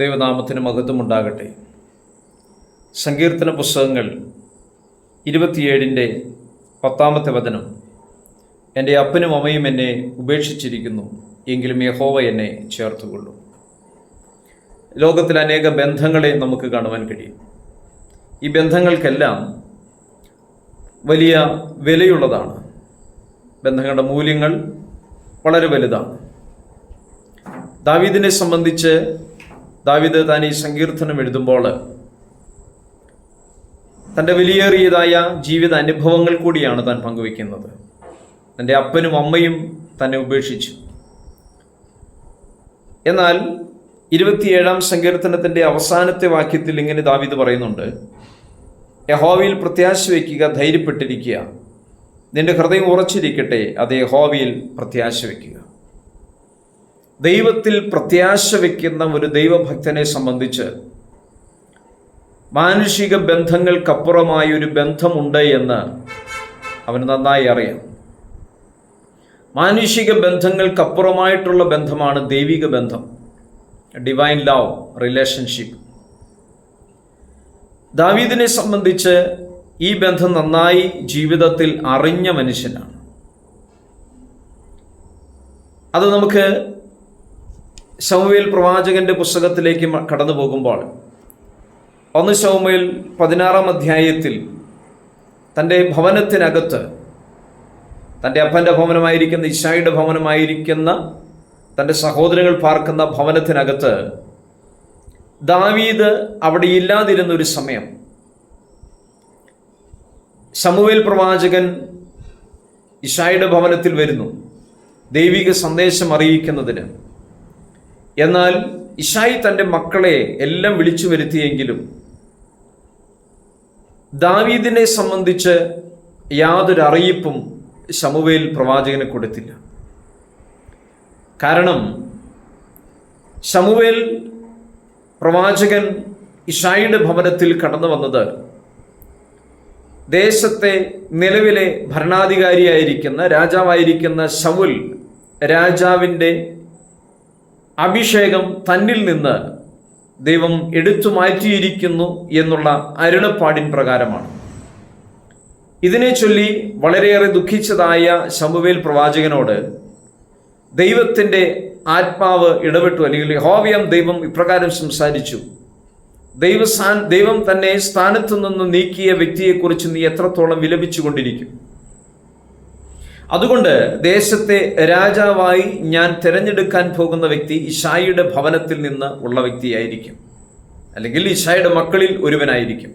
ദൈവനാമത്തിന് മഹത്വമുണ്ടാകട്ടെ. സങ്കീർത്തന പുസ്തകങ്ങൾ ഇരുപത്തിയേഴിന്റെ പത്താമത്തെ വചനം. എന്റെ അപ്പനും അമ്മയും എന്നെ ഉപേക്ഷിച്ചിരിക്കുന്നു എങ്കിലും യഹോവ എന്നെ ചേർത്തുകൊള്ളും. ലോകത്തിൽ അനേക ബന്ധങ്ങളെ നമുക്ക് കാണുവാൻ കഴിയും. ഈ ബന്ധങ്ങൾക്കെല്ലാം വലിയ വിലയുള്ളതാണ്. ബന്ധങ്ങളുടെ മൂല്യങ്ങൾ വളരെ വലുതാണ്. ദാവീദിനെ സംബന്ധിച്ച് ദാവീദ് താൻ ഈ സങ്കീർത്തനം എഴുതുമ്പോൾ തന്റെ വിലയേറിയതായ ജീവിത അനുഭവങ്ങൾ കൂടിയാണ് താൻ പങ്കുവെക്കുന്നത് തന്റെ അപ്പനും അമ്മയും തന്നെ ഉപേക്ഷിച്ചു. എന്നാൽ ഇരുപത്തിയേഴാം സങ്കീർത്തനത്തിന്റെ അവസാനത്തെ വാക്യത്തിൽ ഇങ്ങനെ ദാവിദ് പറയുന്നുണ്ട് യഹോവയിൽ പ്രത്യാശ വയ്ക്കുക ധൈര്യപ്പെട്ടിരിക്കുക. നിന്റെ ഹൃദയം ഉറച്ചിരിക്കട്ടെ അത് യഹോവയിൽ പ്രത്യാശ വയ്ക്കുക. ദൈവത്തിൽ പ്രത്യാശ വയ്ക്കുന്ന ഒരു ദൈവഭക്തനെ സംബന്ധിച്ച് മാനുഷിക ബന്ധങ്ങൾക്കപ്പുറമായ ഒരു ബന്ധമുണ്ട് എന്ന് അവന് നന്നായി അറിയാം. മാനുഷിക ബന്ധങ്ങൾക്കപ്പുറമായിട്ടുള്ള ബന്ധമാണ് ദൈവിക ബന്ധം ഡിവൈൻ ലവ് റിലേഷൻഷിപ്പ് ദാവീദിനെ സംബന്ധിച്ച് ഈ ബന്ധം നന്നായി ജീവിതത്തിൽ അറിഞ്ഞ മനുഷ്യനാണ്. അത് നമുക്ക് ശൗമേൽ പ്രവാചകന്റെ പുസ്തകത്തിലേക്ക് കടന്നു പോകുമ്പോൾ ഒന്ന് ശൗമയിൽ പതിനാറാം അധ്യായത്തിൽ തന്റെ ഭവനത്തിനകത്ത് തന്റെ അപ്പന്റെ ഭവനമായിരിക്കുന്ന ഇഷായിയുടെ ഭവനമായിരിക്കുന്ന തന്റെ സഹോദരങ്ങൾ പാർക്കുന്ന ഭവനത്തിനകത്ത് ദാവീദ് അവിടെ ഇല്ലാതിരുന്ന ഒരു സമയം. ശമുവേൽ പ്രവാചകൻ ഇഷായുടെ ഭവനത്തിൽ വരുന്നു ദൈവിക സന്ദേശം അറിയിക്കുന്നതിന്. എന്നാൽ ഇഷായി തന്റെ മക്കളെ എല്ലാം വിളിച്ചു വരുത്തിയെങ്കിലും ദാവീദിനെ സംബന്ധിച്ച് യാതൊരു അറിയിപ്പും ശമുവേൽ പ്രവാചകന് കൊടുത്തില്ല. കാരണം ശമുവേൽ പ്രവാചകൻ ഇഷായിയുടെ ഭവനത്തിൽ കടന്നു വന്നത് ദേശത്തെ നിലവിലെ ഭരണാധികാരിയായിരിക്കുന്ന രാജാവായിരിക്കുന്ന ശമുൽ രാജാവിന്റെ അഭിഷേകം തന്നിൽ നിന്ന് ദൈവം എടുത്തു മാറ്റിയിരിക്കുന്നു എന്നുള്ള അരുളപ്പാടിൻ പ്രകാരമാണ്. ഇതിനെ ചൊല്ലി വളരെയേറെ ദുഃഖിച്ചതായ ശമുവേൽ പ്രവാചകനോട് ദൈവത്തിന്റെ ആത്മാവ് ഇടപെട്ടു. അല്ലെങ്കിൽ ഹോവ്യം ദൈവം ഇപ്രകാരം സംസാരിച്ചു. ദൈവസ്ഥാൻ ദൈവം തന്നെ സ്ഥാനത്തു നിന്ന് നീക്കിയ വ്യക്തിയെക്കുറിച്ച് നീ എത്രത്തോളം വിലപിച്ചുകൊണ്ടിരിക്കും? അതുകൊണ്ട് ദേശത്തെ രാജാവായി ഞാൻ തിരഞ്ഞെടുക്കാൻ പോകുന്ന വ്യക്തി ഇഷായിയുടെ ഭവനത്തിൽ നിന്ന് ഉള്ള വ്യക്തിയായിരിക്കും. അല്ലെങ്കിൽ ഇഷായുടെ മക്കളിൽ ഒരുവനായിരിക്കും.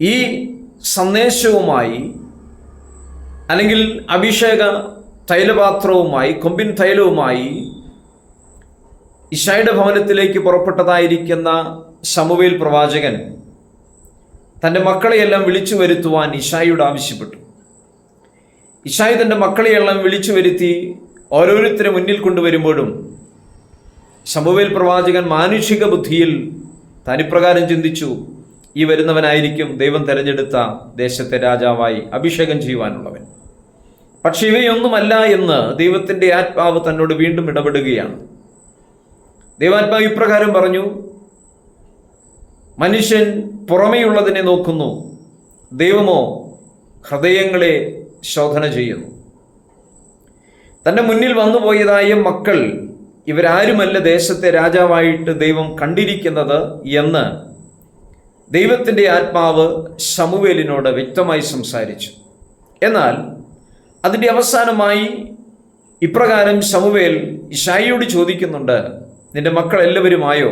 ഈ സന്ദേശവുമായി അല്ലെങ്കിൽ അഭിഷേക തൈലപാത്രവുമായി കൊമ്പിൻ തൈലവുമായി ഇഷായുടെ ഭവനത്തിലേക്ക് പുറപ്പെട്ടതായിരിക്കുന്ന ശമുവേൽ പ്രവാചകൻ തന്റെ മക്കളെയെല്ലാം വിളിച്ചു വരുത്തുവാൻ ഇഷായിയോട് ആവശ്യപ്പെട്ടു. ഇഷായി തന്റെ മക്കളെയെല്ലാം വിളിച്ചു വരുത്തി ഓരോരുത്തരെ മുന്നിൽ കൊണ്ടുവരുമ്പോഴും ശമുവേൽ പ്രവാചകൻ മാനുഷിക ബുദ്ധിയിൽ തനിപ്രകാരം ചിന്തിച്ചു ഈ വരുന്നവനായിരിക്കും ദൈവം തെരഞ്ഞെടുത്ത ദേശത്തെ രാജാവായി അഭിഷേകം ചെയ്യുവാനുള്ളവൻ. പക്ഷെ ഇവയൊന്നുമല്ല എന്ന് ദൈവത്തിന്റെ ആത്മാവ് തന്നോട് വീണ്ടും ഇടപെടുകയാണ്. ദൈവാത്മാവ് ഇപ്രകാരം പറഞ്ഞു മനുഷ്യൻ പുറമേയുള്ളതിനെ നോക്കുന്നു. ദൈവമോ ഹൃദയങ്ങളെ ശോധന ചെയ്യുന്നു. തന്റെ മുന്നിൽ വന്നുപോയതായ മക്കൾ ഇവരാരുമല്ല ദേശത്തെ രാജാവായിട്ട് ദൈവം കണ്ടിരിക്കുന്നത് എന്ന് ദൈവത്തിന്റെ ആത്മാവ് ശമുവേലിനോട് വ്യക്തമായി സംസാരിച്ചു. എന്നാൽ അതിന്റെ അവസാനമായി ഇപ്രകാരം ശമുവേൽ ഇഷായിയോട് ചോദിക്കുന്നുണ്ട് നിന്റെ മക്കൾ എല്ലാവരുമായോ?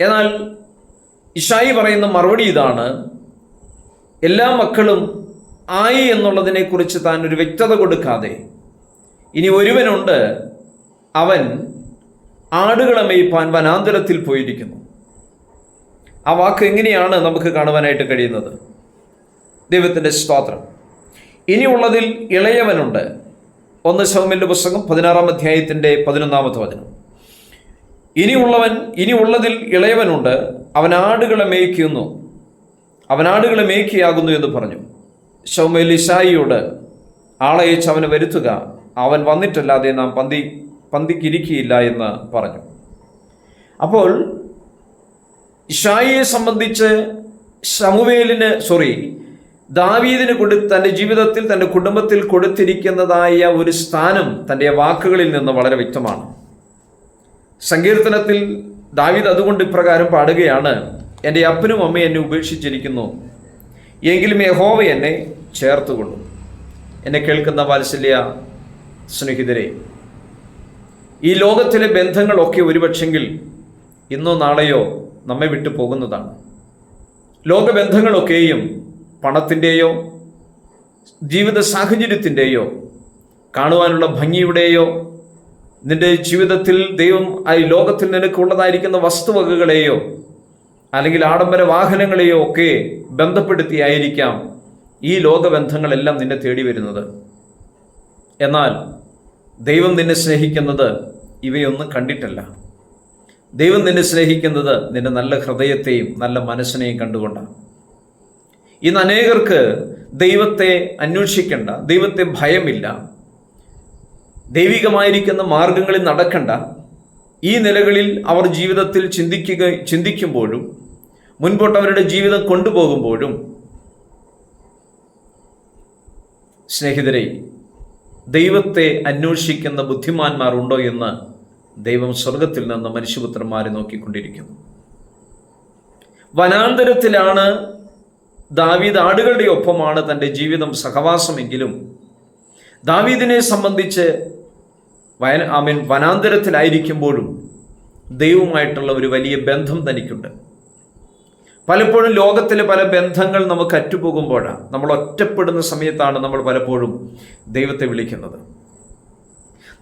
എന്നാൽ ഇഷായി പറയുന്ന മറുപടി ഇതാണ് എല്ലാ മക്കളും ആയി എന്നുള്ളതിനെക്കുറിച്ച് താൻ ഒരു വ്യക്തത കൊടുക്കാതെ. ഇനി ഒരുവനുണ്ട്. അവൻ ആടുകളെ മേയ്പ്പാൻ വനാന്തരത്തിൽ പോയിരിക്കുന്നു. ആ വാക്ക് എങ്ങനെയാണ് നമുക്ക് കാണുവാനായിട്ട് കഴിയുന്നത്? ദൈവത്തിന്റെ സ്തോത്രം. ഇനിയുള്ളതിൽ ഇളയവനുണ്ട്. ഒന്ന് ശവമിന്റെ പുസ്തകം പതിനാറാം അധ്യായത്തിന്റെ പതിനൊന്നാമത്തെ വചനം. ഇനിയുള്ളവൻ ഇനിയുള്ളതിൽ ഇളയവനുണ്ട്. അവൻ ആടുകളെ മേയ്ക്കുന്നു. അവൻ ആടുകളെ മേയ്ക്കയാകുന്നു എന്ന് പറഞ്ഞു. ഷൗമേൽ ഇഷായിയോട് ആളയച്ച് അവന് വരുത്തുക. അവൻ വന്നിട്ടല്ലാതെ നാം പന്തി പന്തിക്കിരിക്കുകയില്ല എന്ന് പറഞ്ഞു. അപ്പോൾ ഇഷായിയെ സംബന്ധിച്ച് ശമുവേലിന് സോറി ദാവീദിന് കൊടു തന്റെ ജീവിതത്തിൽ തന്റെ കുടുംബത്തിൽ കൊടുത്തിരിക്കുന്നതായ ഒരു സ്ഥാനം തന്റെ വാക്കുകളിൽ നിന്ന് വളരെ വ്യക്തമാണ്. സങ്കീർത്തനത്തിൽ ദാവീദ് അതുകൊണ്ട് ഇപ്രകാരം പാടുകയാണ് എന്റെ അപ്പനും അമ്മയും എന്നെ ഉപേക്ഷിച്ചിരിക്കുന്നു. എങ്കിലും യഹോവ എന്നെ ചേർത്തുകൊള്ളും എന്നെ കേൾക്കുന്ന വാത്സല്യ സ്നേഹിതരെ ഈ ലോകത്തിലെ ബന്ധങ്ങളൊക്കെ ഒരുപക്ഷെങ്കിൽ ഇന്നോ നാളെയോ നമ്മെ വിട്ടു പോകുന്നതാണ്. ലോകബന്ധങ്ങളൊക്കെയും പണത്തിന്റെയോ ജീവിത സാഹചര്യത്തിന്റെയോ കാണുവാനുള്ള ഭംഗിയുടെയോ നിന്റെ ജീവിതത്തിൽ ദൈവം ഈ ലോകത്തിൽ നിനക്കുള്ളതായിരിക്കുന്ന വസ്തുവകകളെയോ അല്ലെങ്കിൽ ആഡംബര വാഹനങ്ങളെയോ ഒക്കെ ബന്ധപ്പെടുത്തിയായിരിക്കാം ഈ ലോകബന്ധങ്ങളെല്ലാം നിന്നെ തേടി വരുന്നത്. എന്നാൽ ദൈവം നിന്നെ സ്നേഹിക്കുന്നത് ഇവയൊന്നും കണ്ടിട്ടല്ല. ദൈവം നിന്നെ സ്നേഹിക്കുന്നത് നിന്റെ നല്ല ഹൃദയത്തെയും നല്ല മനസ്സിനെയും കണ്ടുകൊണ്ടാണ്. ഇന്ന് അനേകർക്ക് ദൈവത്തെ അന്വേഷിക്കേണ്ട ദൈവത്തെ ഭയമില്ല. ദൈവികമായിരിക്കുന്ന മാർഗങ്ങളിൽ നടക്കണ്ട. ഈ നിലകളിൽ അവർ ജീവിതത്തിൽ ചിന്തിക്കുക ചിന്തിക്കുമ്പോഴും മുൻപോട്ട് അവരുടെ ജീവിതം കൊണ്ടുപോകുമ്പോഴും സ്നേഹിതരെ ദൈവത്തെ അന്വേഷിക്കുന്ന ബുദ്ധിമാന്മാർ ഉണ്ടോ എന്ന് ദൈവം സ്വർഗത്തിൽ നിന്ന് മനുഷ്യപുത്രന്മാരെ നോക്കിക്കൊണ്ടിരിക്കുന്നു. വനാന്തരത്തിലാണ് ദാവീദ് ആടുകളുടെ ഒപ്പമാണ് തന്റെ ജീവിതം സഹവാസമെങ്കിലും ദാവീദിനെ സംബന്ധിച്ച് വയ ഐ മീൻ വനാന്തരത്തിലായിരിക്കുമ്പോഴും ദൈവമായിട്ടുള്ള ഒരു വലിയ ബന്ധം തനിക്കുണ്ട്. പലപ്പോഴും ലോകത്തിലെ പല ബന്ധങ്ങൾ നമുക്ക് അറ്റുപോകുമ്പോഴാണ്. നമ്മൾ ഒറ്റപ്പെടുന്ന സമയത്താണ് നമ്മൾ പലപ്പോഴും ദൈവത്തെ വിളിക്കുന്നത്.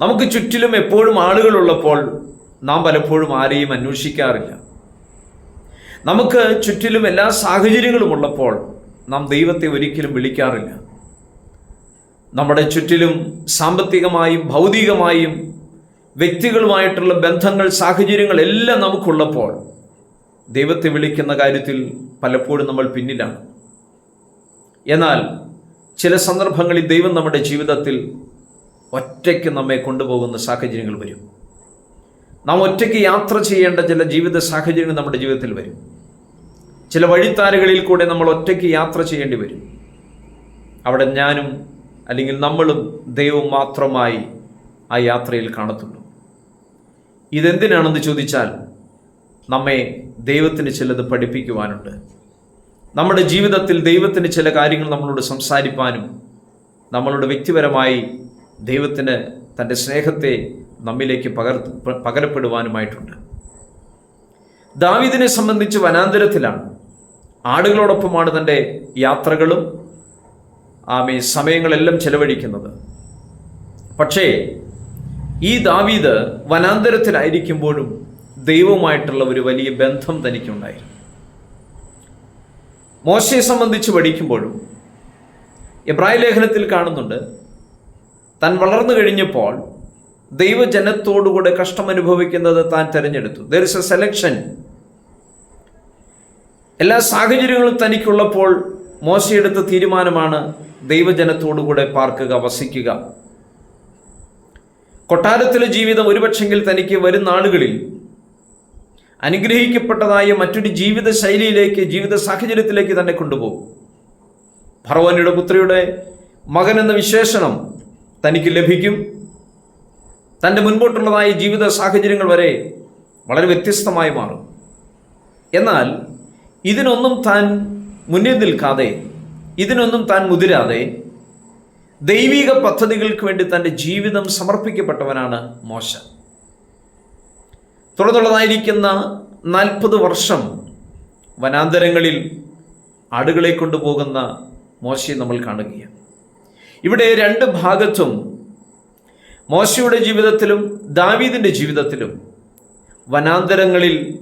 നമുക്ക് ചുറ്റിലും എപ്പോഴും ആളുകളുള്ളപ്പോൾ നാം പലപ്പോഴും ആരെയും അന്വേഷിക്കാറില്ല. നമുക്ക് ചുറ്റിലും എല്ലാ സാഹചര്യങ്ങളും ഉള്ളപ്പോൾ നാം ദൈവത്തെ ഒരിക്കലും വിളിക്കാറില്ല. നമ്മുടെ ചുറ്റിലും സാമ്പത്തികമായും ഭൗതികമായും വ്യക്തികളുമായിട്ടുള്ള ബന്ധങ്ങൾ സാഹചര്യങ്ങൾ എല്ലാം നമുക്കുള്ളപ്പോൾ ദൈവത്തെ വിളിക്കുന്ന കാര്യത്തിൽ പലപ്പോഴും നമ്മൾ പിന്നിലാണ്. എന്നാൽ ചില സന്ദർഭങ്ങളിൽ ദൈവം നമ്മുടെ ജീവിതത്തിൽ ഒറ്റയ്ക്ക് നമ്മെ കൊണ്ടുപോകുന്ന സാഹചര്യങ്ങൾ വരും. നാം ഒറ്റയ്ക്ക് യാത്ര ചെയ്യേണ്ട ചില ജീവിത സാഹചര്യങ്ങൾ നമ്മുടെ ജീവിതത്തിൽ വരും. ചില വഴിത്താരകളിൽ കൂടെ നമ്മൾ ഒറ്റയ്ക്ക് യാത്ര ചെയ്യേണ്ടി വരും. അവിടെ ഞാനും അല്ലെങ്കിൽ നമ്മളും ദൈവം മാത്രമായി ആ യാത്രയിൽ കാണത്തുള്ളൂ. ഇതെന്തിനാണെന്ന് ചോദിച്ചാൽ നമ്മെ ദൈവത്തിന് ചിലത് പഠിപ്പിക്കുവാനുണ്ട്. നമ്മുടെ ജീവിതത്തിൽ ദൈവത്തിന് ചില കാര്യങ്ങൾ നമ്മളോട് സംസാരിപ്പാനും നമ്മളുടെ വ്യക്തിപരമായി ദൈവത്തിന് തന്റെ സ്നേഹത്തെ നമ്മിലേക്ക് പകർ പകരപ്പെടുവാനുമായിട്ടുണ്ട്. ദാവിദിനെ സംബന്ധിച്ച് വനാന്തരത്തിലാണ്. ആടുകളോടൊപ്പമാണ് തന്റെ യാത്രകളും ആമേ സമയങ്ങളെല്ലാം ചെലവഴിക്കുന്നത്. പക്ഷേ ഈ ദാവീദ് വനാന്തരത്തിലായിരിക്കുമ്പോഴും ദൈവവുമായിട്ടുള്ള ഒരു വലിയ ബന്ധം തനിക്കുണ്ടായിരുന്നു. മോശയെ സംബന്ധിച്ച് പഠിക്കുമ്പോഴും എബ്രായ ലേഖനത്തിൽ കാണുന്നുണ്ട് താൻ വളർന്നു കഴിഞ്ഞപ്പോൾ ദൈവജനത്തോടുകൂടെ കഷ്ടം അനുഭവിക്കുന്നത് താൻ തിരഞ്ഞെടുത്തു. ദർ ഇസ് എ സെലക്ഷൻ എല്ലാ സാഹചര്യങ്ങളും തനിക്കുള്ളപ്പോൾ മോശയെടുത്ത തീരുമാനമാണ് ദൈവജനത്തോടുകൂടെ പാർക്കുക വസിക്കുക. കൊട്ടാരത്തിലെ ജീവിതം ഒരുപക്ഷെങ്കിൽ തനിക്ക് വരും ആളുകളിൽ അനുഗ്രഹിക്കപ്പെട്ടതായ മറ്റൊരു ജീവിത ശൈലിയിലേക്ക് ജീവിത സാഹചര്യത്തിലേക്ക് തന്നെ കൊണ്ടുപോകും. ഭർവാനിയുടെ പുത്രിയുടെ മകൻ എന്ന വിശേഷണം തനിക്ക് ലഭിക്കും. തന്റെ മുൻപോട്ടുള്ളതായ ജീവിത സാഹചര്യങ്ങൾ വരെ വളരെ വ്യത്യസ്തമായി മാറും. എന്നാൽ ഇതിനൊന്നും താൻ മുന്നിൽ നിൽക്കാതെ ഇതിനൊന്നും താൻ മുതിരാതെ ദൈവിക പദ്ധതികൾക്ക് വേണ്ടി തന്റെ ജീവിതം സമർപ്പിക്കപ്പെട്ടവനാണ് മോശ. തുടർന്നുള്ളതായിരിക്കുന്ന നാൽപ്പത് വർഷം വനാന്തരങ്ങളിൽ ആടുകളെ കൊണ്ടുപോകുന്ന മോശയെ നമ്മൾ കാണുകയാണ്. ഇവിടെ രണ്ട് ഭാഗത്തും മോശയുടെ ജീവിതത്തിലും ദാവീദിന്റെ ജീവിതത്തിലും വനാന്തരങ്ങളിൽ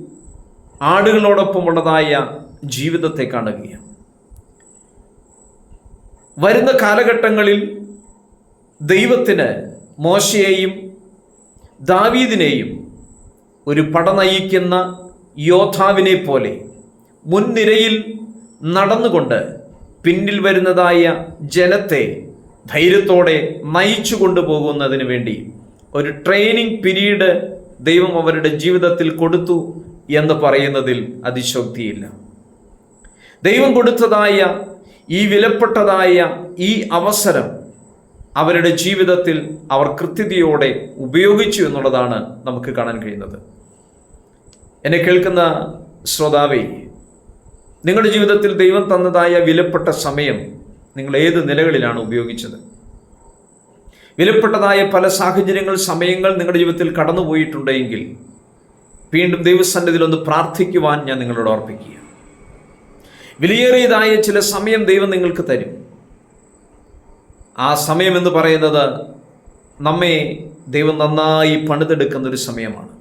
ആടുകളോടൊപ്പമുള്ളതായ ജീവിതത്തെ കാണുകയാണ്. വരുന്ന കാലഘട്ടങ്ങളിൽ ദൈവത്തിന് മോശയെയും ദാവീദിനെയും ഒരു പട നയിക്കുന്ന യോദ്ധാവിനെ പോലെ മുൻനിരയിൽ നടന്നുകൊണ്ട് പിന്നിൽ വരുന്നതായ ജനത്തെ ധൈര്യത്തോടെ നയിച്ചു കൊണ്ടുപോകുന്നതിന് വേണ്ടി ഒരു ട്രെയിനിങ് പിരീഡ് ദൈവം അവരുടെ ജീവിതത്തിൽ കൊടുത്തു എന്ന് പറയുന്നതിൽ അതിശോക്തിയില്ല. ദൈവം കൊടുത്തതായ ഈ വിലപ്പെട്ടതായ ഈ അവസരം അവരുടെ ജീവിതത്തിൽ അവർ കൃത്യതയോടെ ഉപയോഗിച്ചു എന്നുള്ളതാണ് നമുക്ക് കാണാൻ കഴിയുന്നത്. എന്നെ കേൾക്കുന്ന ശ്രോതാവേ നിങ്ങളുടെ ജീവിതത്തിൽ ദൈവം തന്നതായ വിലപ്പെട്ട സമയം നിങ്ങൾ ഏത് നിലകളിലാണ് ഉപയോഗിച്ചത്? വിലപ്പെട്ടതായ പല സാഹചര്യങ്ങൾ സമയങ്ങൾ നിങ്ങളുടെ ജീവിതത്തിൽ കടന്നുപോയിട്ടുണ്ടെങ്കിൽ വീണ്ടും ദൈവസന്നിധിയിൽ ഒന്ന് പ്രാർത്ഥിക്കുവാൻ ഞാൻ നിങ്ങളോട് ഓർപ്പിക്കുക വിലയേറിയതായ ചില സമയം ദൈവം നിങ്ങൾക്ക് തരും. ആ സമയം എന്ന് പറയുന്നത് നമ്മെ ദൈവം നന്നായി പണിതെടുക്കുന്ന ഒരു സമയമാണ്.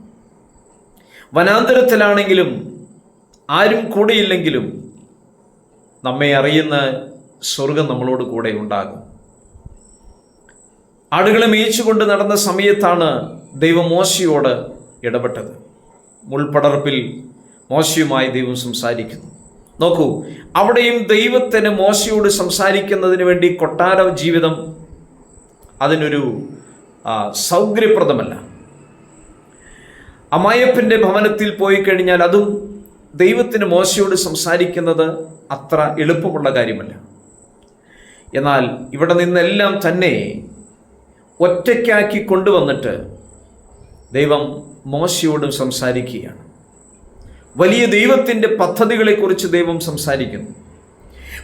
വനാന്തരത്തിലാണെങ്കിലും ആരും കൂടെയില്ലെങ്കിലും നമ്മെ അറിയുന്ന സ്വർഗം നമ്മളോട് കൂടെ ഉണ്ടാകും. ആടുകളെ മേയിച്ചുകൊണ്ട് നടന്ന സമയത്താണ് ദൈവം മോശയോട് ഇടപെട്ടത്. മുൾപടർപ്പിൽ മോശയുമായി ദൈവം സംസാരിക്കുന്നു. നോക്കൂ അവിടെയും ദൈവത്തിന് മോശയോട് സംസാരിക്കുന്നതിന് വേണ്ടി കൊട്ടാര ജീവിതം അതിനൊരു സൗകര്യപ്രദമല്ല. അമായപ്പന്റെ ഭവനത്തിൽ പോയി കഴിഞ്ഞാൽ അതും ദൈവത്തിന് മോശയോട് സംസാരിക്കുന്നത് അത്ര എളുപ്പമുള്ള കാര്യമല്ല. എന്നാൽ ഇവിടെ നിന്നെല്ലാം തന്നെ ഒറ്റയ്ക്കാക്കി കൊണ്ടുവന്നിട്ട് ദൈവം മോശയോടും സംസാരിക്കുകയാണ്. വലിയ ദൈവത്തിന്റെ പദ്ധതികളെക്കുറിച്ച് ദൈവം സംസാരിക്കുന്നു.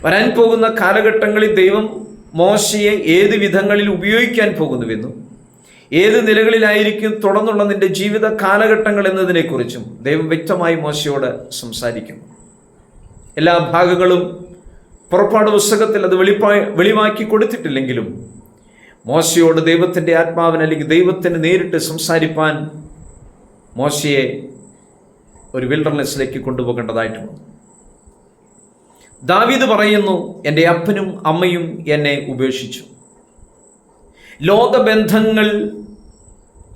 വരാൻ പോകുന്ന കാലഘട്ടങ്ങളിൽ ദൈവം മോശയെ ഏത് വിധങ്ങളിൽ ഉപയോഗിക്കാൻ പോകുന്നുവെന്നും ഏത് നിലകളിലായിരിക്കും തുടർന്നുള്ള നിന്റെ ജീവിത കാലഘട്ടങ്ങൾ എന്നതിനെക്കുറിച്ചും ദൈവം വ്യക്തമായി മോശയോട് സംസാരിക്കുന്നു. എല്ലാ ഭാഗങ്ങളും പുറപ്പാട് പുസ്തകത്തിൽ അത് വെളിപ്പാ വെളിവാക്കി കൊടുത്തിട്ടില്ലെങ്കിലും മോശയോട് ദൈവത്തിന്റെ ആത്മാവിന് അല്ലെങ്കിൽ ദൈവത്തിന് നേരിട്ട് സംസാരിപ്പാൻ മോശയെ ഒരു വിൽഡർനെസ്സിലേക്ക് കൊണ്ടുപോകേണ്ടതായിട്ട് വന്നു ദാവീദ് പറയുന്നു എന്റെ അപ്പനും അമ്മയും എന്നെ ഉപേക്ഷിച്ചു. ലോകബന്ധങ്ങൾ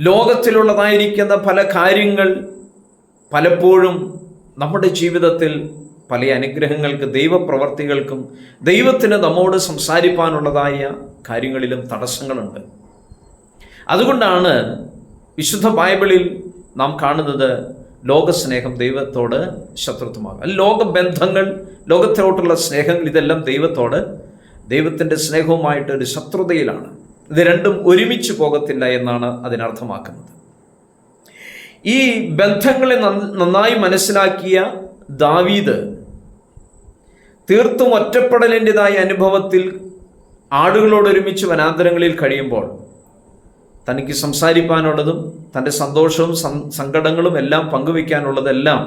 ലോകത്തിലുള്ളതായിരിക്കുന്ന പല കാര്യങ്ങൾ പലപ്പോഴും നമ്മുടെ ജീവിതത്തിൽ പല അനുഗ്രഹങ്ങൾക്ക് ദൈവപ്രവർത്തികൾക്കും ദൈവത്തിന് നമ്മോട് സംസാരിപ്പാനുള്ളതായ കാര്യങ്ങളിലും തടസ്സങ്ങളുണ്ട്. അതുകൊണ്ടാണ് വിശുദ്ധ ബൈബിളിൽ നാം കാണുന്നത് ലോകസ്നേഹം ദൈവത്തോട് ശത്രുത്വമാകും. ലോകബന്ധങ്ങൾ ലോകത്തിലോട്ടുള്ള സ്നേഹങ്ങൾ ഇതെല്ലാം ദൈവത്തോട് ദൈവത്തിന്റെ സ്നേഹവുമായിട്ട് ഒരു ശത്രുതയിലാണ്. ഇത് രണ്ടും ഒരുമിച്ച് പോകത്തില്ല എന്നാണ് അതിനർത്ഥമാക്കുന്നത്. ഈ ബന്ധങ്ങളെ നന്നായി മനസ്സിലാക്കിയ ദാവീദ് തീർത്തും ഒറ്റപ്പെടലിന്റെതായ അനുഭവത്തിൽ ആടുകളോടൊരുമിച്ച് വനാന്തരങ്ങളിൽ കഴിയുമ്പോൾ തനിക്ക് സംസാരിക്കാനുള്ളതും തന്റെ സന്തോഷവും സങ്കടങ്ങളും എല്ലാം പങ്കുവയ്ക്കാനുള്ളതെല്ലാം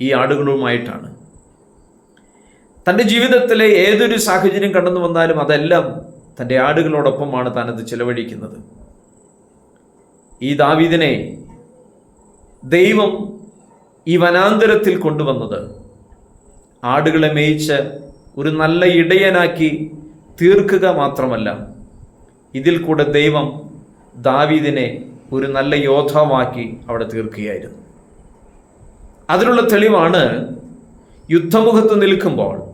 ഈ ആടുകളുമായിട്ടാണ്. തന്റെ ജീവിതത്തിലെ ഏതൊരു സാഹചര്യം കടന്നു വന്നാലും അതെല്ലാം തന്റെ ആടുകളോടൊപ്പമാണ് താനത് ചിലവഴിക്കുന്നത്. ഈ ദാവീദിനെ ദൈവം ഈ വനാന്തരത്തിൽ കൊണ്ടുവന്നത് ആടുകളെ മേയിച്ച് ഒരു നല്ല ഇടയനാക്കി തീർക്കുക മാത്രമല്ല ഇതിൽ കൂടെ ദൈവം ദാവീദിനെ ഒരു നല്ല യോദ്ധാവാക്കി അവിടെ തീർക്കുകയായിരുന്നു. അതിനുള്ള തെളിവാണ് യുദ്ധമുഖത്ത് നിൽക്കുമ്പോൾ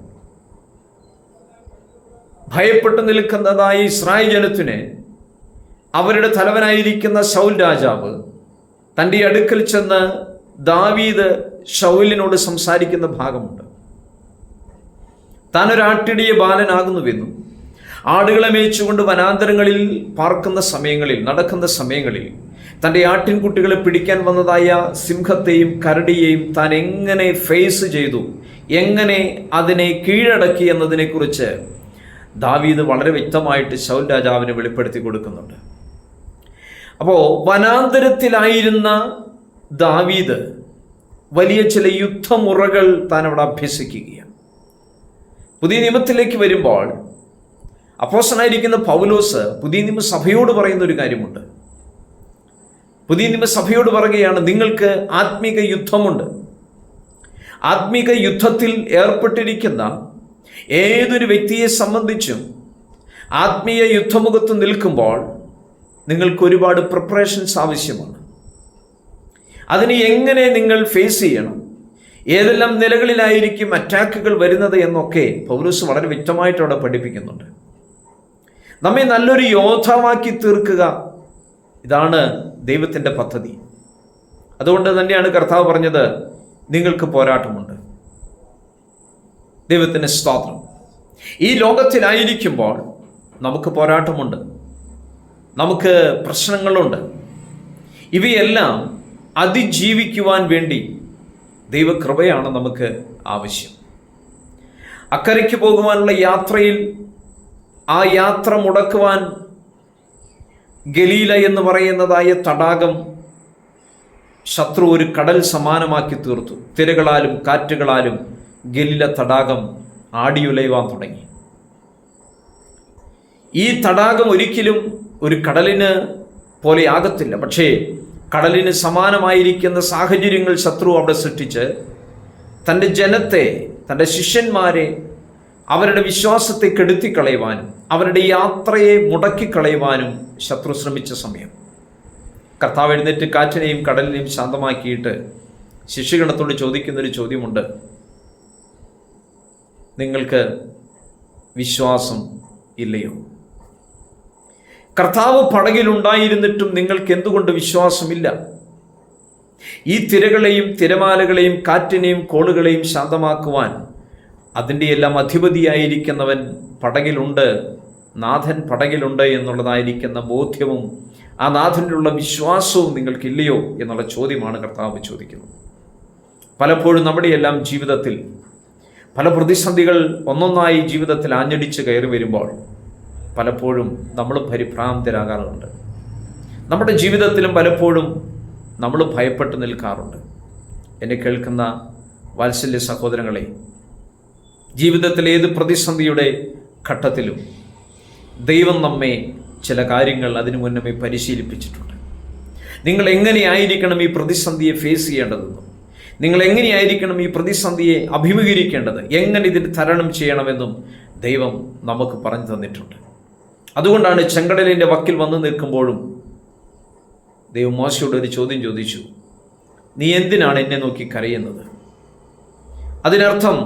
ഭയപ്പെട്ടു നിൽക്കുന്നതായ ഇസ്രായേൽ ജനത്തിന് അവരുടെ തലവനായിരിക്കുന്ന ശൗൽ രാജാവ് തന്റെ അടുക്കൽ ചെന്ന് ദാവീദ് ഷൗലിനോട് സംസാരിക്കുന്ന ഭാഗമുണ്ട്. താൻ ഒരു ആട്ടിടിയ ബാലനാകുന്നുവെന്നും ആടുകളെ മേയിച്ചുകൊണ്ട് വനാന്തരങ്ങളിൽ പാർക്കുന്ന സമയങ്ങളിൽ നടക്കുന്ന സമയങ്ങളിൽ തന്റെ ആട്ടിൻകുട്ടികളെ പിടിക്കാൻ വന്നതായ സിംഹത്തെയും കരടിയെയും താൻ എങ്ങനെ ഫേസ് ചെയ്തു? എങ്ങനെ അതിനെ കീഴടക്കി എന്നതിനെക്കുറിച്ച് ദാവീദ് വളരെ വ്യക്തമായിട്ട് ശൗൽ രാജാവിന് വെളിപ്പെടുത്തി കൊടുക്കുന്നുണ്ട്. അപ്പോൾ വനാന്തരത്തിലായിരുന്ന ദാവീദ് വലിയ ചില യുദ്ധമുറകൾ താൻ അവിടെ അഭ്യസിക്കുകയാണ്. പുതിയ നിയമത്തിലേക്ക് വരുമ്പോൾ അപ്പോസനായിരിക്കുന്ന പൗലോസ് പുതിയ നിയമ സഭയോട് പറയുന്ന ഒരു കാര്യമുണ്ട്. പുതിയ നിയമ സഭയോട് പറയുകയാണ് നിങ്ങൾക്ക് ആത്മീക യുദ്ധമുണ്ട്. ആത്മീക യുദ്ധത്തിൽ ഏർപ്പെട്ടിരിക്കുന്ന ഏതൊരു വ്യക്തിയെ സംബന്ധിച്ചും ആത്മീയ യുദ്ധമുഖത്ത് നിൽക്കുമ്പോൾ നിങ്ങൾക്ക് ഒരുപാട് പ്രിപ്പറേഷൻസ് ആവശ്യമാണ്. അതിന് എങ്ങനെ നിങ്ങൾ ഫേസ് ചെയ്യണം? ഏതെല്ലാം നിലകളിലായിരിക്കും അറ്റാക്കുകൾ വരുന്നത് എന്നൊക്കെ പൗലൂസ് വളരെ വ്യക്തമായിട്ട് അവിടെ പഠിപ്പിക്കുന്നുണ്ട്. നമ്മെ നല്ലൊരു യോദ്ധാവാക്കി തീർക്കുക ഇതാണ് ദൈവത്തിന്റെ പദ്ധതി. അതുകൊണ്ട് തന്നെയാണ് കർത്താവ് പറഞ്ഞത് നിങ്ങൾക്ക് പോരാട്ടമുണ്ട്. ദൈവത്തിന് സ്തോത്രം. ഈ ലോകത്തിലായിരിക്കുമ്പോൾ നമുക്ക് പോരാട്ടമുണ്ട്. നമുക്ക് പ്രശ്നങ്ങളുണ്ട്. ഇവയെല്ലാം അതിജീവിക്കുവാൻ വേണ്ടി ദൈവകൃപയാണ് നമുക്ക് ആവശ്യം. അക്കരയ്ക്ക് പോകുവാനുള്ള യാത്രയിൽ ആ യാത്ര മുടക്കുവാൻ ഗലീല എന്ന് പറയുന്നതായ തടാകം ശത്രു ഒരു കടൽ സമാനമാക്കി തീർത്തു. തിരകളാലും കാറ്റുകളാലും ഗലീല തടാകം ആടിയുലയുവാൻ തുടങ്ങി. ഈ തടാകം ഒരിക്കലും ഒരു കടലിന് പോലെ ആകത്തില്ല. പക്ഷേ കടലിന് സമാനമായിരിക്കുന്ന സാഹചര്യങ്ങൾ ശത്രു അവിടെ സൃഷ്ടിച്ച് തന്റെ ജനത്തെ തന്റെ ശിഷ്യന്മാരെ അവരുടെ വിശ്വാസത്തെ കെടുത്തിക്കളയുവാനും അവരുടെ യാത്രയെ മുടക്കിക്കളയുവാനും ശത്രു ശ്രമിച്ച സമയം. കർത്താവ് എഴുന്നേറ്റ് കാറ്റിനെയും കടലിനെയും ശാന്തമാക്കിയിട്ട് ശിഷ്യഗണത്തോട് ചോദിക്കുന്നൊരു ചോദ്യമുണ്ട്. നിങ്ങൾക്ക് വിശ്വാസം ഇല്ലയോ? കർത്താവ് പടകിലുണ്ടായിരുന്നിട്ടും നിങ്ങൾക്ക് എന്തുകൊണ്ട് വിശ്വാസമില്ല? ഈ തിരകളെയും തിരമാലകളെയും കാറ്റിനെയും കോളുകളെയും ശാന്തമാക്കുവാൻ അതിന്റെ എല്ലാം അധിപതിയായിരിക്കുന്നവൻ പടകിലുണ്ട് നാഥൻ പടകിലുണ്ട് എന്നുള്ളതായിരിക്കുന്ന ബോധ്യവും ആ നാഥനിലുള്ള വിശ്വാസവും നിങ്ങൾക്കില്ലയോ എന്നുള്ള ചോദ്യമാണ് കർത്താവ് ചോദിക്കുന്നത്. പലപ്പോഴും നമ്മുടെയെല്ലാം ജീവിതത്തിൽ പല പ്രതിസന്ധികൾ ഒന്നൊന്നായി ജീവിതത്തിൽ ആഞ്ഞടിച്ച് കയറി വരുമ്പോൾ പലപ്പോഴും നമ്മൾ പരിഭ്രാന്തരാകാറുണ്ട്. നമ്മുടെ ജീവിതത്തിലും പലപ്പോഴും നമ്മൾ ഭയപ്പെട്ട് നിൽക്കാറുണ്ട്. എന്നെ കേൾക്കുന്ന വാത്സല്യ സഹോദരങ്ങളെ ജീവിതത്തിലെ ഏത് പ്രതിസന്ധിയുടെ ഘട്ടത്തിലും ദൈവം നമ്മെ ചില കാര്യങ്ങൾ അതിനു മുന്നമേ പരിശീലിപ്പിച്ചിട്ടുണ്ട്. നിങ്ങൾ എങ്ങനെയായിരിക്കണം ഈ പ്രതിസന്ധിയെ ഫേസ് ചെയ്യേണ്ടതെന്നും നിങ്ങൾ എങ്ങനെയായിരിക്കണം ഈ പ്രതിസന്ധിയെ അഭിമുഖീകരിക്കേണ്ടത്? എങ്ങനെ ഇതിന് തരണം ചെയ്യണമെന്നും ദൈവം നമുക്ക് പറഞ്ഞു തന്നിട്ടുണ്ട്. അതുകൊണ്ടാണ് ചെങ്കടലിന്റെ വക്കിൽ വന്നു നിൽക്കുമ്പോഴും ദൈവം മോശയോട് ഒരു ചോദ്യം ചോദിച്ചു. നീ എന്തിനാണ് എന്നെ നോക്കി കരയുന്നത്? അതിനർത്ഥം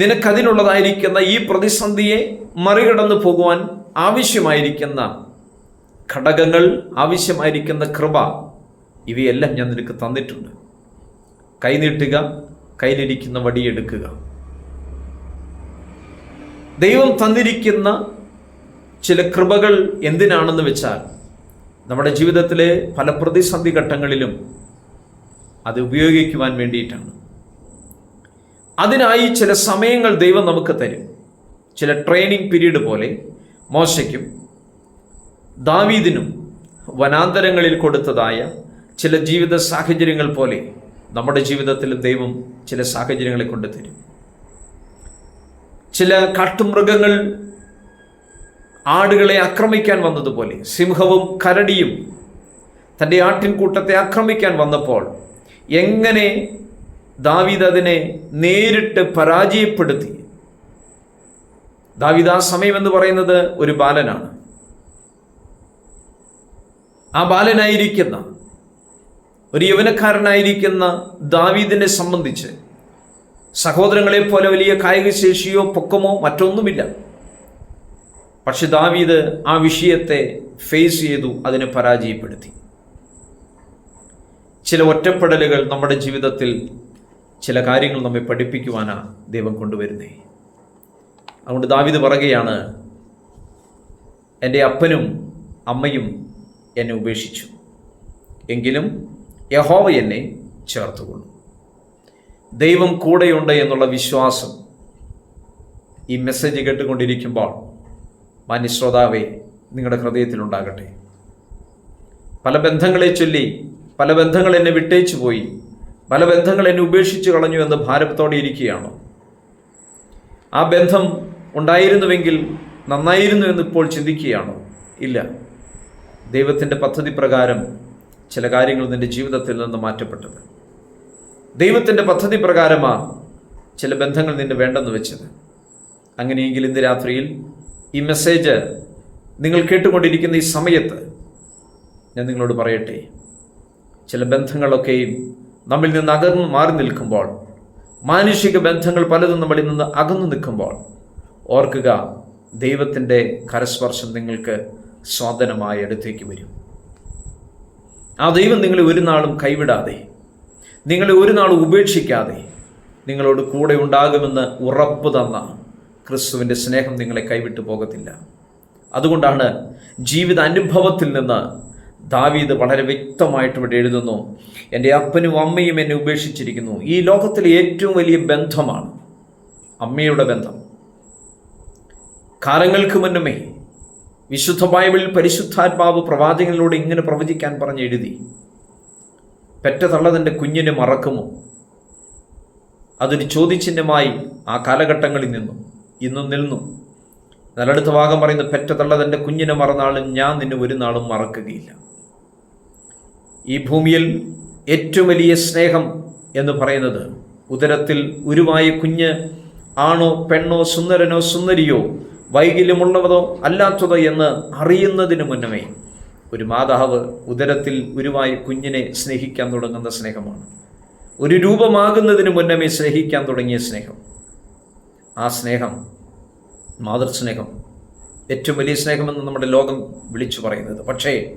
നിനക്കതിനുള്ളതായിരിക്കുന്ന ഈ പ്രതിസന്ധിയെ മറികടന്നു പോകുവാൻ ആവശ്യമായിരിക്കുന്ന ഘടകങ്ങൾ ആവശ്യമായിരിക്കുന്ന കൃപ ഇവയെല്ലാം ഞാൻ നിനക്ക് തന്നിട്ടുണ്ട്. കൈനീട്ടുക കയ്യിലിരിക്കുന്ന വടിയെടുക്കുക ദൈവം തന്നിരിക്കുന്ന ചില കൃപകൾ എന്തിനാണെന്ന് വെച്ചാൽ നമ്മുടെ ജീവിതത്തിലെ പല പ്രതിസന്ധി ഘട്ടങ്ങളിലും അത് ഉപയോഗിക്കുവാൻ വേണ്ടിയിട്ടാണ്. അതിനായി ചില സമയങ്ങൾ ദൈവം നമുക്ക് തരും. ചില ട്രെയിനിങ് പീരീഡ് പോലെ മോശയ്ക്കും ദാവീദിനും വനാന്തരങ്ങളിൽ കൊടുത്തതായ ചില ജീവിത സാഹചര്യങ്ങൾ പോലെ നമ്മുടെ ജീവിതത്തിലും ദൈവം ചില സാഹചര്യങ്ങളെ കൊണ്ട് തരും ചില കാട്ടുമൃഗങ്ങൾ ആടുകളെ ആക്രമിക്കാൻ വന്നതുപോലെ സിംഹവും കരടിയും തന്റെ ആട്ടിൻകൂട്ടത്തെ ആക്രമിക്കാൻ വന്നപ്പോൾ എങ്ങനെ ദാവീദ് അതിനെ നേരിട്ട് പരാജയപ്പെടുത്തി? ദാവീദ് ആ സമയം എന്ന് പറയുന്നത് ഒരു ബാലനാണ്. ആ ബാലനായിരിക്കുന്ന ഒരു യൗവനക്കാരനായിരിക്കുന്ന ദാവീദിനെ സംബന്ധിച്ച് സഹോദരങ്ങളെ പോലെ വലിയ കായിക ശേഷിയോ പൊക്കമോ മറ്റൊന്നുമില്ല. പക്ഷെ ദാവീദ് ആ വിഷയത്തെ ഫേസ് ചെയ്തു അതിനെ പരാജയപ്പെടുത്തി. ചില ഒറ്റപ്പെടലുകൾ നമ്മുടെ ജീവിതത്തിൽ ചില കാര്യങ്ങൾ നമ്മെ പഠിപ്പിക്കുവാനാണ് ദൈവം കൊണ്ടുവരുന്നത് അതുകൊണ്ട് ദാവിദ് പറയുകയാണ് എന്റെ അപ്പനും അമ്മയും എന്നെ ഉപേക്ഷിച്ചു. എങ്കിലും യഹോവ എന്നെ ചേർത്തുകൊള്ളു ദൈവം കൂടെയുണ്ട് എന്നുള്ള വിശ്വാസം ഈ മെസ്സേജ് കേട്ടുകൊണ്ടിരിക്കുമ്പോൾ മാന്യശ്രോതാവെ നിങ്ങളുടെ ഹൃദയത്തിലുണ്ടാകട്ടെ. പല ബന്ധങ്ങളെ ചൊല്ലി പല ബന്ധങ്ങൾ എന്നെ വിട്ടേച്ചു പോയി പല ബന്ധങ്ങൾ എന്നെ ഉപേക്ഷിച്ച് കളഞ്ഞു എന്ന് ഭാരത്തോടെ ഇരിക്കുകയാണ്? ആ ബന്ധം ഉണ്ടായിരുന്നുവെങ്കിൽ നന്നായിരുന്നു എന്ന് ഇപ്പോൾ ചിന്തിക്കുകയാണോ? ഇല്ല. ദൈവത്തിന്റെ പദ്ധതി പ്രകാരം ചില കാര്യങ്ങൾ നിന്റെ ജീവിതത്തിൽ നിന്ന് മാറ്റപ്പെട്ടത്. ദൈവത്തിന്റെ പദ്ധതി പ്രകാരമാണ് ചില ബന്ധങ്ങൾ നിന്നെ വേണ്ടെന്ന് വെച്ചത്. അങ്ങനെയെങ്കിൽ ഇന്ന് രാത്രിയിൽ ഈ മെസ്സേജ് നിങ്ങൾ കേട്ടുകൊണ്ടിരിക്കുന്ന ഈ സമയത്ത് ഞാൻ നിങ്ങളോട് പറയട്ടെ. ചില ബന്ധങ്ങളൊക്കെയും നമ്മിൽ നിന്ന് അകന്നു മാറി നിൽക്കുമ്പോൾ മാനുഷിക ബന്ധങ്ങൾ പലതും നമ്മളിൽ നിന്ന് അകന്നു നിൽക്കുമ്പോൾ ഓർക്കുക ദൈവത്തിന്റെ കരസ്പർശം നിങ്ങൾക്ക് സ്വാതനമായി അടുത്തേക്ക് വരും. ആ ദൈവം നിങ്ങളെ ഒരു നാളും കൈവിടാതെ നിങ്ങളെ ഒരു നാളും ഉപേക്ഷിക്കാതെ നിങ്ങളോട് കൂടെ ഉണ്ടാകുമെന്ന് ഉറപ്പ് തന്ന ക്രിസ്തുവിന്റെ സ്നേഹം നിങ്ങളെ കൈവിട്ടു പോകത്തില്ല. അതുകൊണ്ടാണ് ജീവിത അനുഭവത്തിൽ നിന്ന് ദാവീദ് വളരെ വ്യക്തമായിട്ട് ഇവിടെ എഴുതുന്നു എന്റെ അപ്പനും അമ്മയും എന്നെ ഉപേക്ഷിച്ചിരിക്കുന്നു. ഈ ലോകത്തിലെ ഏറ്റവും വലിയ ബന്ധമാണ് അമ്മയുടെ ബന്ധം. കാലങ്ങൾക്ക് മുന്നമേ വിശുദ്ധ ബൈബിളിൽ പരിശുദ്ധാത്മാവ് പ്രവാചകനിലൂടെ ഇങ്ങനെ പ്രവചിക്കാൻ പറഞ്ഞ് എഴുതി. പെറ്റ തള്ളതിന്റെ കുഞ്ഞിനെ മറക്കുമോ? അതൊരു ചോദ്യചിഹ്നമായി ആ കാലഘട്ടങ്ങളിൽ നിന്നും ഇന്നും നിന്നു നല്ലടുത്ത ഭാഗം പറയുന്ന പെറ്റ തള്ളതിന്റെ കുഞ്ഞിനെ മറന്നാളും ഞാൻ നിന്നെ ഒരു നാളും മറക്കുകയില്ല. ഈ ഭൂമിയിൽ ഏറ്റവും വലിയ സ്നേഹം എന്ന് പറയുന്നത് ഉദരത്തിൽ ഉരുവായ കുഞ്ഞ് ആണോ പെണ്ണോ സുന്ദരനോ സുന്ദരിയോ വൈകല്യമുള്ളവതോ അല്ലാത്തതോ എന്ന് അറിയുന്നതിന് മുന്നമേ ഒരു മാതാവ് ഉദരത്തിൽ ഉരുവായി കുഞ്ഞിനെ സ്നേഹിക്കാൻ തുടങ്ങുന്ന സ്നേഹമാണ്. ഒരു രൂപമാകുന്നതിന് മുന്നമേ സ്നേഹിക്കാൻ തുടങ്ങിയ സ്നേഹം. ആ സ്നേഹം മാതൃസ്നേഹം ഏറ്റവും വലിയ സ്നേഹമെന്ന് നമ്മുടെ ലോകം വിളിച്ചു പറയുന്നത്. പക്ഷേ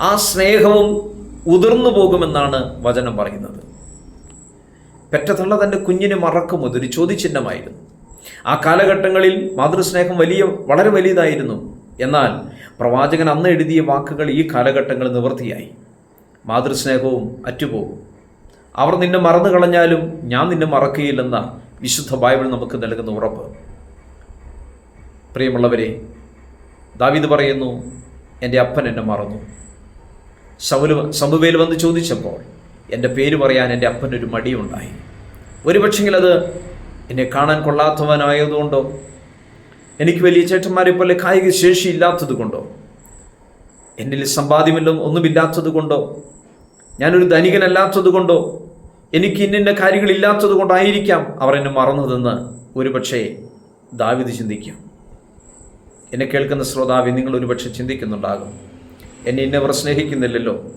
ആ സ്നേഹവും ഉതിർന്നു പോകുമെന്നാണ് വചനം പറയുന്നത്. പെറ്റതള്ള തന്റെ കുഞ്ഞിനെ മറക്കുമോ? ഒരു ചോദ്യചിഹ്നമായിരുന്നു. ആ കാലഘട്ടങ്ങളിൽ മാതൃസ്നേഹം വലിയ വളരെ വലിയതായിരുന്നു. എന്നാൽ പ്രവാചകൻ അന്ന് എഴുതിയ വാക്കുകൾ ഈ കാലഘട്ടങ്ങൾ നിവൃത്തിയായി മാതൃസ്നേഹവും അറ്റുപോകും. അവർ നിന്നെ മറന്നു കളഞ്ഞാലും ഞാൻ നിന്നെ മറക്കുകയില്ലെന്ന വിശുദ്ധ ബൈബിൾ നമുക്ക് നൽകുന്ന ഉറപ്പ്. പ്രിയമുള്ളവരെ ദാവിദ് പറയുന്നു എന്റെ അപ്പൻ എന്നെ മറന്നു. ശൗൽ സമുവേൽ വന്ന് ചോദിച്ചപ്പോൾ എന്റെ പേര് പറയാൻ എന്റെ അപ്പനൊരു മടിയുണ്ടായി. ഒരുപക്ഷെങ്കിൽ അത് എന്നെ കാണാൻ കൊള്ളാത്തവനായതുകൊണ്ടോ? എനിക്ക് വലിയ ചേട്ടന്മാരെ പോലെ കായിക ശേഷി ഇല്ലാത്തത് കൊണ്ടോ എന്നിൽ സമ്പാദ്യമില്ല ഒന്നുമില്ലാത്തത് കൊണ്ടോ ഞാനൊരു ധനികനല്ലാത്തത് കൊണ്ടോ എനിക്ക് ഇന്നിന്റെ കാര്യങ്ങൾ ഇല്ലാത്തത് കൊണ്ടായിരിക്കാം അവർ എന്നെ മറന്നതെന്ന് ഒരുപക്ഷെ ദാവിത് ചിന്തിക്കും. എന്നെ കേൾക്കുന്ന ശ്രോതാവി നിങ്ങൾ ഒരുപക്ഷെ ചിന്തിക്കുന്നുണ്ടാകും. എന്നെ ഇന്നവർ സ്നേഹിക്കുന്നില്ലല്ലോ.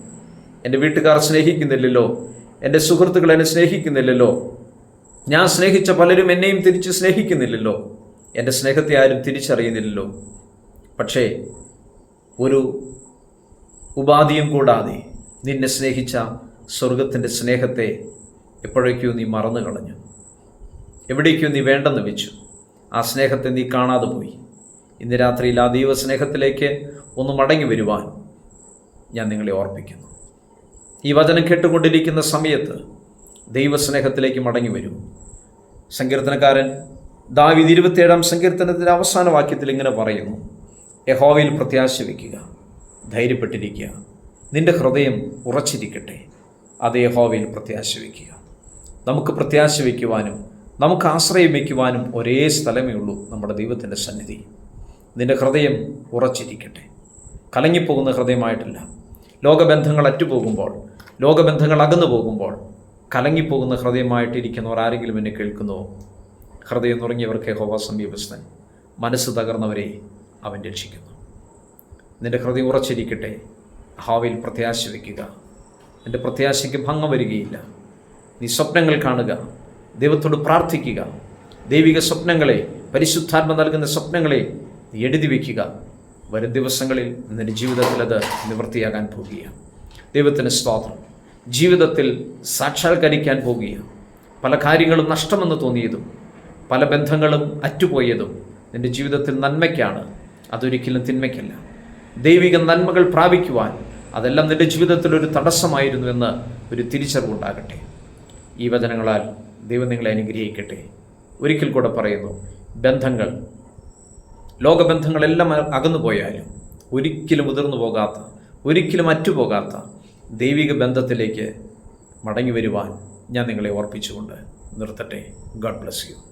എന്റെ വീട്ടുകാർ സ്നേഹിക്കുന്നില്ലല്ലോ. എന്റെ സുഹൃത്തുക്കൾ എന്നെ സ്നേഹിക്കുന്നില്ലല്ലോ. ഞാൻ സ്നേഹിച്ച പലരും എന്നെയും തിരിച്ച് സ്നേഹിക്കുന്നില്ലല്ലോ. എന്റെ സ്നേഹത്തെ ആരും തിരിച്ചറിയുന്നില്ലല്ലോ. പക്ഷേ ഒരു ഉപാധിയും കൂടാതെ നിന്നെ സ്നേഹിച്ച സ്വർഗത്തിന്റെ സ്നേഹത്തെ എപ്പോഴേക്കോ നീ മറന്നു കളഞ്ഞു എവിടേക്കോ നീ വേണ്ടെന്ന് വെച്ചു. ആ സ്നേഹത്തെ നീ കാണാതെ പോയി. ഇന്ന് രാത്രിയിൽ ആ ദൈവസ്നേഹത്തിലേക്ക് ഒന്ന് മടങ്ങി വരുവാൻ ഞാൻ നിങ്ങളെ ഓർപ്പിക്കുന്നു. ഈ വചനം കേട്ടുകൊണ്ടിരിക്കുന്ന സമയത്ത് ദൈവസ്നേഹത്തിലേക്ക് മടങ്ങി വരും. സങ്കീർത്തനക്കാരൻ ദാവിദ് ഇരുപത്തിയേഴാം സങ്കീർത്തനത്തിന്റെ അവസാന വാക്യത്തിൽ ഇങ്ങനെ പറയുന്നു. യഹോവയിൽ പ്രത്യാശ വയ്ക്കുക ധൈര്യപ്പെട്ടിരിക്കുക. നിന്റെ ഹൃദയം ഉറച്ചിരിക്കട്ടെ. അത് യഹോവയിൽ പ്രത്യാശ വയ്ക്കുക നമുക്ക് പ്രത്യാശ വയ്ക്കുവാനും നമുക്ക് ആശ്രയം വയ്ക്കുവാനും ഒരേ സ്ഥലമേ ഉള്ളൂ നമ്മുടെ ദൈവത്തിന്റെ സന്നിധി. നിന്റെ ഹൃദയം ഉറച്ചിരിക്കട്ടെ. കലങ്ങിപ്പോകുന്ന ഹൃദയമായിട്ടില്ല. ലോകബന്ധങ്ങൾ അറ്റുപോകുമ്പോൾ ലോകബന്ധങ്ങൾ അകന്നു പോകുമ്പോൾ കലങ്ങിപ്പോകുന്ന ഹൃദയമായിട്ടിരിക്കുന്നവർ ആരെങ്കിലും എന്നെ കേൾക്കുന്നു? ഹൃദയം നുറങ്ങിയവർക്ക് ഹോവ സമീപസ്ഥൻ. മനസ്സ് തകർന്നവരെ അവൻ രക്ഷിക്കുന്നു. നിന്റെ ഹൃദയം ഉറച്ചിരിക്കട്ടെ. ഹാവിൽ പ്രത്യാശ വയ്ക്കുക. എന്റെ പ്രത്യാശയ്ക്ക് ഭംഗം വരികയില്ല. നീ സ്വപ്നങ്ങൾ കാണുക. ദൈവത്തോട് പ്രാർത്ഥിക്കുക. ദൈവിക സ്വപ്നങ്ങളെ പരിശുദ്ധാത്മ നൽകുന്ന സ്വപ്നങ്ങളെ നീ എഴുതി വയ്ക്കുക. വരും ദിവസങ്ങളിൽ നിന്റെ ജീവിതത്തിൽ അത് നിവൃത്തിയാകാൻ പോകുകയാണ്. ദൈവത്തിന് സ്വാതന്ത്ര്യം ജീവിതത്തിൽ സാക്ഷാത്കരിക്കാൻ പോകുകയാണ്. പല കാര്യങ്ങളും നഷ്ടമെന്ന് തോന്നിയതും പല ബന്ധങ്ങളും അറ്റുപോയതും എന്റെ ജീവിതത്തിൽ നന്മയ്ക്കാണ്. അതൊരിക്കലും തിന്മയ്ക്കല്ല. ദൈവിക നന്മകൾ പ്രാപിക്കുവാൻ അതെല്ലാം നിന്റെ ജീവിതത്തിൽ ഒരു തടസ്സമായിരുന്നു എന്ന് ഒരു തിരിച്ചറിവുണ്ടാകട്ടെ ഈ വചനങ്ങളാൽ ദൈവം നിങ്ങളെ അനുഗ്രഹിക്കട്ടെ. ഒരിക്കൽ കൂടെ പറയുന്നു ബന്ധങ്ങൾ ലോകബന്ധങ്ങളെല്ലാം അകന്നു പോയാലും ഒരിക്കലും ഉതിർന്നു പോകാത്ത ഒരിക്കലും അറ്റുപോകാത്ത ദൈവിക ബന്ധത്തിലേക്ക് മടങ്ങി വരുവാൻ ഞാൻ നിങ്ങളെ ഓർപ്പിച്ചുകൊണ്ട് നിർത്തട്ടെ. God bless you